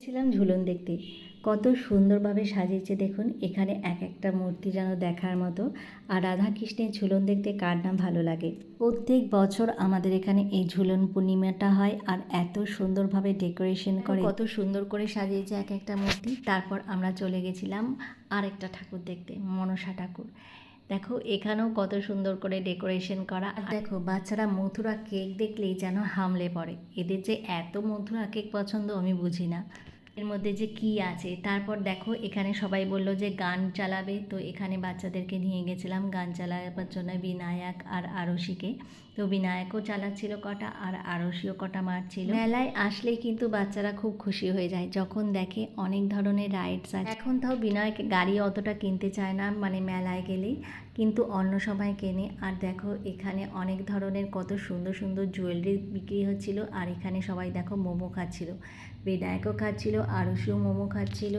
ছিলাম ঝুলন দেখতে। কত সুন্দরভাবে সাজিয়েছে দেখুন, এখানে এক একটা মূর্তি যেন দেখার মতো। আর রাধা কৃষ্ণের ঝুলন দেখতে কার না ভালো লাগে। প্রত্যেক বছর আমাদের এখানে এই ঝুলন পূর্ণিমাটা হয় আর এত সুন্দরভাবে ডেকোরেশন করে। কত সুন্দর করে সাজিয়েছে এক একটা মূর্তি। তারপর আমরা চলে গেছিলাম আরেকটা ঠাকুর দেখতে, মনসা ঠাকুর। দেখো, এখানেও কত সুন্দর করে ডেকোরেশন করা। আর দেখো, বাচ্চারা মথুরা কেক দেখলেই যেন হামলে পড়ে। এদের যে এত মথুরা কেক পছন্দ আমি বুঝি না। এর মধ্যে যে কি আছে? তারপর দেখো, এখানে সবাই বলল যে গান চালাবে। তো এখানে বাচ্চাদেরকে নিয়ে গেছিলাম গান চালাবার জন্য বিনায়ক আর আরশিকে। তো বিনায়কও চালাচ্ছিল কটা আর আরশিও কটা মারছিল। মেলায় আসলেই কিন্তু বাচ্চারা খুব খুশি হয়ে যায়। যখন দেখে অনেক ধরনের রাইডস আছে। এখন তাও বিনায়ক গাড়ি অতটা কিনতে চায় না মানে মেলায় গেলেই। কিন্তু অন্য সময় কেনে। আর দেখো, এখানে অনেক ধরনের কত সুন্দর সুন্দর জুয়েলারি বিক্রি হচ্ছিল। আর এখানে সবাই দেখো মোমো খাচ্ছিল। বিনায়কও খাচ্ছিল আরুষিও মোমো খাচ্ছিল।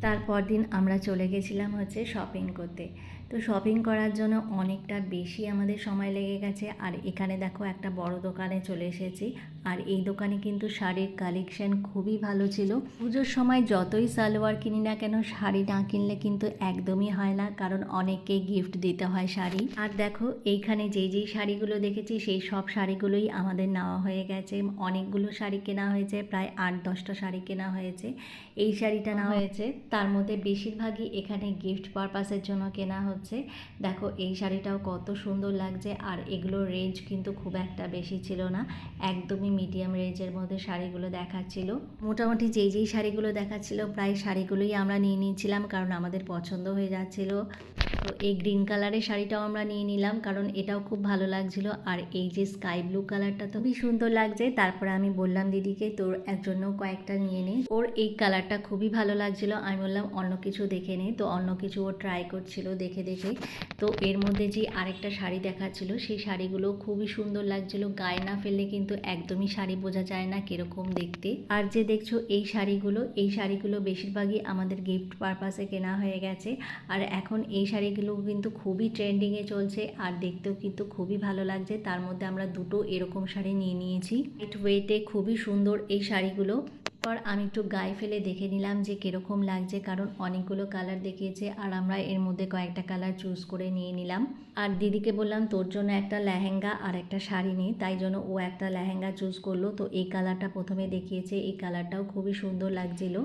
তারপর দিন আমরা চলে গেছিলাম হচ্ছে শপিং করতে। তো শপিং করার জন্য অনেকটা বেশি আমাদের সময় লেগে গেছে। আর এখানে দেখো একটা বড় দোকানে চলে এসেছি। আর এই দোকানে কিন্তু শাড়ির কালেকশন খুবই ভালো ছিল। পুজোর সময় যতই সালোয়ার কিনি না কেন, শাড়ি না কিনলে কিন্তু একদমই হয় না। কারণ অনেককেই গিফট দিতে হয় শাড়ি। আর দেখো এইখানে যেই যেই শাড়িগুলো দেখেছি, সেই সব শাড়িগুলোই আমাদের নেওয়া হয়ে গেছে। অনেকগুলো শাড়ি কেনা হয়েছে, প্রায় আট দশটা শাড়ি কেনা হয়েছে। এই শাড়িটা নেওয়া হয়েছে। তার মধ্যে বেশিরভাগই এখানে গিফট পারপাসের জন্য কেনা হচ্ছে। দেখো, এই শাড়িটাও কত সুন্দর লাগছে আর এগুলোর রেঞ্জ কিন্তু খুব একটা বেশি ছিল না। একদমই মিডিয়াম রেঞ্জের মধ্যে শাড়িগুলো দেখাচ্ছিল। মোটামুটি যেই যেই শাড়িগুলো দেখাচ্ছিল, প্রায় শাড়িগুলোই আমরা নিয়ে নিয়েছিলাম কারণ আমাদের পছন্দ হয়ে যাচ্ছিল। তো এই গ্রিন কালারের শাড়িটাও আমরা নিয়ে নিলাম, কারণ এটাও খুব ভালো লাগছিল। আর এই যে স্কাই ব্লু কালারটা তো খুবই সুন্দর লাগছে। তারপরে আমি বললাম দিদিকে, তোর একজনও কয়েকটা নিয়ে নে। ওর এই কালারটা খুবই ভালো লাগছিল। আমি বললাম, অন্য কিছু দেখে নে। তো অন্য কিছু ও ট্রাই করছিল দেখে দেখে। তো এর মধ্যে যে আরেকটা শাড়ি দেখাচ্ছিল, সেই শাড়িগুলো খুবই সুন্দর লাগছিল। গায়ে না ফেললে কিন্তু একদমই শাড়ি বোঝা যায় না কীরকম দেখতে। আর যে দেখছ এই শাড়িগুলো এই শাড়িগুলো বেশিরভাগই আমাদের গিফট পারপাসে কেনা হয়ে গেছে। আর এখন এই শাড়িগুলো কিন্তু খুবই ট্রেন্ডিংয়ে চলছে আর দেখতেও কিন্তু খুবই ভালো লাগছে। তার মধ্যে আমরা দুটো এরকম শাড়ি নিয়ে নিয়েছি। লাইট ওয়েটে খুবই সুন্দর এই শাড়িগুলো। পর আমি একটু গায়ে ফেলে দেখে নিলাম যে কীরকম লাগছে, কারণ অনেকগুলো কালার দেখিয়েছে আর আমরা এর মধ্যে কয়েকটা কালার চুজ করে নিয়ে নিলাম। আর দিদিকে বললাম, তোর জন্য একটা লেহেঙ্গা আর একটা শাড়ি নেই তাই জন্য ও একটা লেহেঙ্গা চুজ করল। তো এই কালারটা প্রথমে দেখিয়েছে। এই কালারটাও খুবই সুন্দর লাগছিল।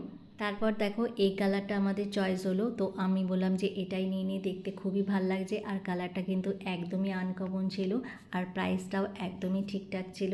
তারপর দেখো এই কালারটা আমাদের চয়েস হলো, তো আমি বললাম যে এটাই নিয়ে নিয়ে দেখতে খুবই ভালো লাগছে আর কালারটা কিন্তু একদমই আনকমন ছিল আর প্রাইসটাও একদমই ঠিকঠাক ছিল।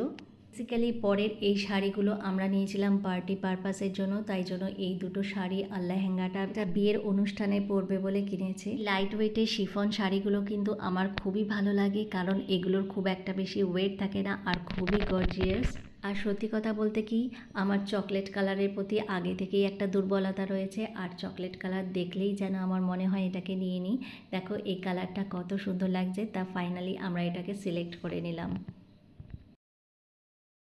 বেসিক্যালি পরের এই শাড়িগুলো আমরা নিয়েছিলাম পার্টি পারপাসের জন্য, তাই জন্য এই দুটো শাড়ি আর লেহেঙ্গাটা একটা বিয়ের অনুষ্ঠানে পরবে বলে কিনেছি। লাইট ওয়েটের শিফন শাড়িগুলো কিন্তু আমার খুবই ভালো লাগে, কারণ এগুলোর খুব একটা বেশি ওয়েট থাকে না আর খুবই গর্জিয়াস আর সত্যি কথা বলতে কি, আমার চকলেট কালারের প্রতি আগে থেকেই একটা দুর্বলতা রয়েছে, আর চকলেট কালার দেখলেই যেন আমার মনে হয় এটাকে নিয়ে নিই। দেখো, এই কালারটা কত সুন্দর লাগছে, তা ফাইনালি আমরা এটাকে সিলেক্ট করে নিলাম।